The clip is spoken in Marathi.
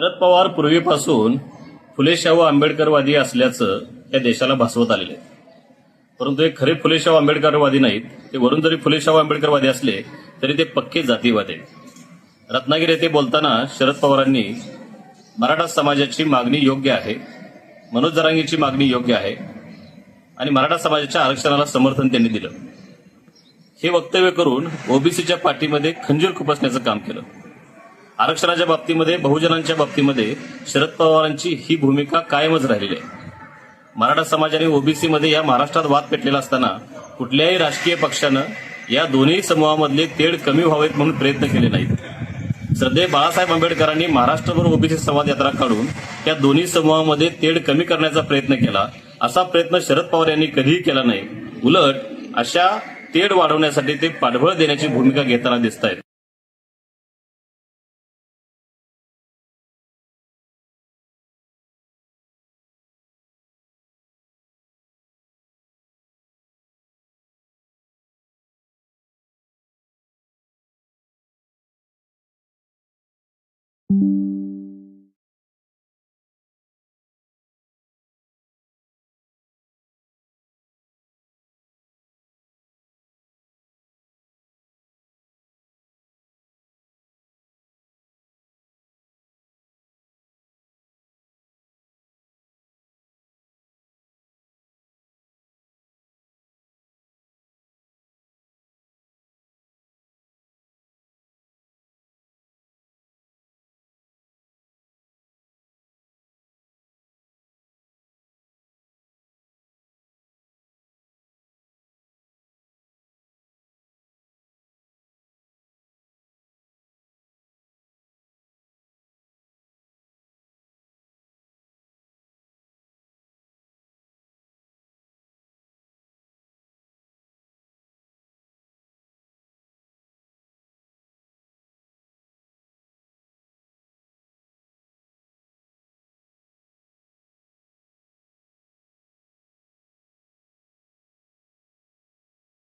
शरद पवार पूर्वीपासून फुले शाहू आंबेडकरवादी असल्याचं या देशाला भासवत आलेले आहे. परंतु हे खरे फुले शाहू आंबेडकरवादी नाहीत. ते वरून जरी फुले शाहू आंबेडकरवादी असले तरी ते पक्के जातीवादी आहेत. रत्नागिरी येथे बोलताना शरद पवारांनी मराठा समाजाची मागणी योग्य आहे मनोज जरांगीची मागणी योग्य आहे आणि मराठा समाजाच्या आरक्षणाला समर्थन त्यांनी दिलं. हे वक्तव्य करून ओबीसीच्या पाठीमध्ये खंजीर खुपसण्याचं काम केलं. आरक्षणाच्या बाबतीमध्ये बहुजनांच्या बाबतीमध्ये शरद पवारांची ही भूमिका कायमच राहिलेली आहे. मराठा समाज आणि ओबीसीमध्ये या महाराष्ट्रात वाद पेटलेला असताना कुठल्याही राजकीय पक्षानं या दोन्ही समूहामधले तेढ कमी व्हावेत म्हणून प्रयत्न केले नाहीत. श्रद्धे बाळासाहेब आंबेडकरांनी महाराष्ट्रभर ओबीसी संवाद यात्रा काढून या दोन्ही समूहामध्ये तेढ कमी करण्याचा प्रयत्न केला. असा प्रयत्न शरद पवार यांनी कधीही केला नाही. उलट अशा तेढ वाढवण्यासाठी ते पाठबळ देण्याची भूमिका घेताना दिसत आहेत